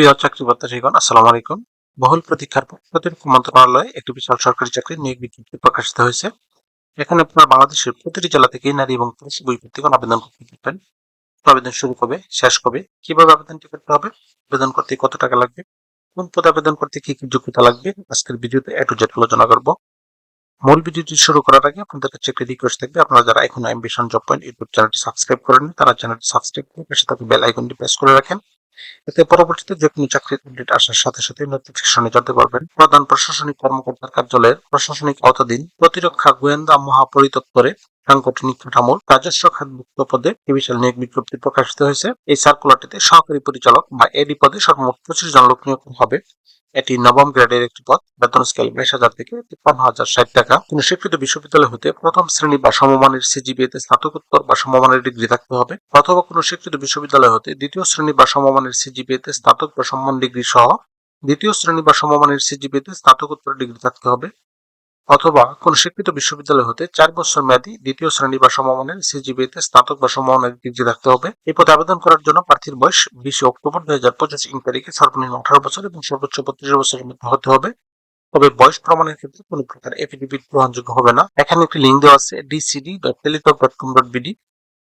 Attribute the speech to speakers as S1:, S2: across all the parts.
S1: প্রিয় চাকরি প্রত্যাশীগণ আসসালামু আলাইকুম। বহুল প্রতীক্ষার পর প্রতিরক্ষা মন্ত্রণালয়ে একটি বিশাল সরকারি চাকরি নিয়োগ বিজ্ঞপ্তি প্রকাশিত হয়েছে। এখানে আপনারা বাংলাদেশের প্রতিটি জেলা থেকে নারী এবং পুরুষ ব্যক্তিগণ আবেদন করতে পারবেন। আবেদন শুরু কবে, শেষ কবে, কীভাবে আবেদনটি করতে হবে, আবেদন করতে কত টাকা লাগবে, কোন পদে আবেদন করতে কি কি যোগ্যতা লাগবে, আজকের ভিডিওতে এ টু জেড আলোচনা করব। মূল ভিডিওটি শুরু করার আগে আপনাদের কাছে একটি রিকোয়েস্ট থাকবে, আপনারা যারা এখন অ্যাম্বিশন জব পয়েন্ট ইউটিউব চ্যানেলটি সাবস্ক্রাইব করেন তারা চ্যানেলটি সাবস্ক্রাইব করে পাশে থাকা বেল আইকনটি প্রেস করে রাখেন। এতে পরবর্তীতে যে কোনো চাকরির আপডেট আসার সাথে সাথে নোটিফিকেশনে জানতে পারবেন। প্রধান প্রশাসনিক কর্মকর্তার কার্যালয়ের প্রশাসনিক আওতাধীন প্রতিরক্ষা গোয়েন্দা মহাপরিদপ্তরে সাংগঠনিক কাঠামোর রাজস্ব খাতভুক্ত পদে বিশাল নিয়োগ বিজ্ঞপ্তি প্রকাশিত হয়েছে। এই সার্কুলারটিতে সহকারী পরিচালক বা এডি পদে সর্বমোট পঁচিশ জন লোক নিয়োগ হবে। এটি নবম গ্রেডের একটি পদ। বেতন স্কেল বাইশ হাজার থেকে তিপ্পান্ন হাজার ষাট টাকা। কোন স্বীকৃত বিশ্ববিদ্যালয় হতে প্রথম শ্রেণি বা সমমানের সিজিবিএতে স্নাতকোত্তর বা সমমানের ডিগ্রি থাকতে হবে অথবা কোনো স্বীকৃত বিশ্ববিদ্যালয় হতে দ্বিতীয় শ্রেণি বা সমমানের সিজিবিএতে স্নাতক বা সম্মান ডিগ্রি সহ দ্বিতীয় শ্রেণি বা সমমানের সিজিবিএতে স্নাতকোত্তর ডিগ্রি থাকতে হবে। অথবা কোন স্বীকৃত বিশ্ববিদ্যালয় হতে চার বছর মেয়াদী দ্বিতীয় শ্রেণি বা সমমানের সিজিবিএতে স্নাতক বা সমমানের ডিগ্রি থাকতে হবে। এই পদে আবেদন করার জন্য প্রার্থীর বয়স বিশে অক্টোবর দুই হাজার পঁচিশ ইং তারিখে সর্বনিম্ন আঠারো বছর এবং সর্বোচ্চ বত্রিশ বছরের মধ্যে হতে হবে। তবে বয়স প্রমাণের ক্ষেত্রে কোনো প্রকার এফিডেভিট গ্রহণযোগ্য হবে না। এখানে একটি লিঙ্ক দেওয়া আছে DCD dot Teletalk dot com dot BD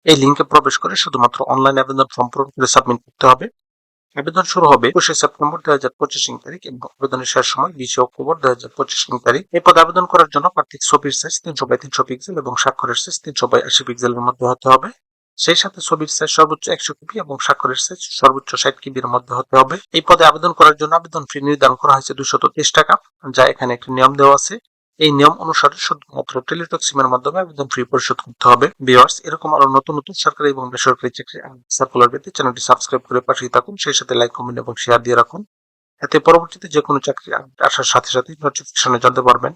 S1: এই লিঙ্কে প্রবেশ করে শুধুমাত্র অনলাইন আবেদন ফর্ম পূরণ করে সাবমিট করতে হবে। আবেদন শুরু হবে একুশে সেপ্টেম্বর দুই হাজার পঁচিশ তারিখ এবং আবেদনের শেষ সময় বিশে অক্টোবর দুই হাজার পঁচিশ তারিখ। এই পদে আবেদন করার জন্য প্রার্থীর ছবির সাইজ তিনশো বাই তিনশো পিক্সেল এবং স্বাক্ষরের সাইজ তিনশো বাই আশি পিক্সেলের মধ্যে হতে হবে। সেই সাথে ছবির সাইজ সর্বোচ্চ একশো কিপি এবং স্বাক্ষরের সাইজ সর্বোচ্চ ষাট কিবির মধ্যে হতে হবে। এই পদে আবেদন করার জন্য আবেদন ফি নির্ধারণ করা হয়েছে দুশত তিরিশ টাকা, যা এখানে একটি নিয়ম দেওয়া আছে। এই নিয়ম অনুসারে শুধুমাত্র টেলিটক সিমের মাধ্যমে আবেদন ফ্রি পরিশোধ করতে হবে। ভিওয়ার্স এরকম আরও নতুন নতুন সরকারি এবং বেসরকারি চাকরি সার্কুলার পেতে চ্যানেলটি সাবস্ক্রাইব করে পাঠিয়ে থাকুন, সেই সাথে লাইক, কমেন্ট এবং শেয়ার দিয়ে রাখুন। এতে পরবর্তীতে যে কোনো চাকরি আসার সাথে সাথে নোটিফিকেশনে জানতে পারবেন।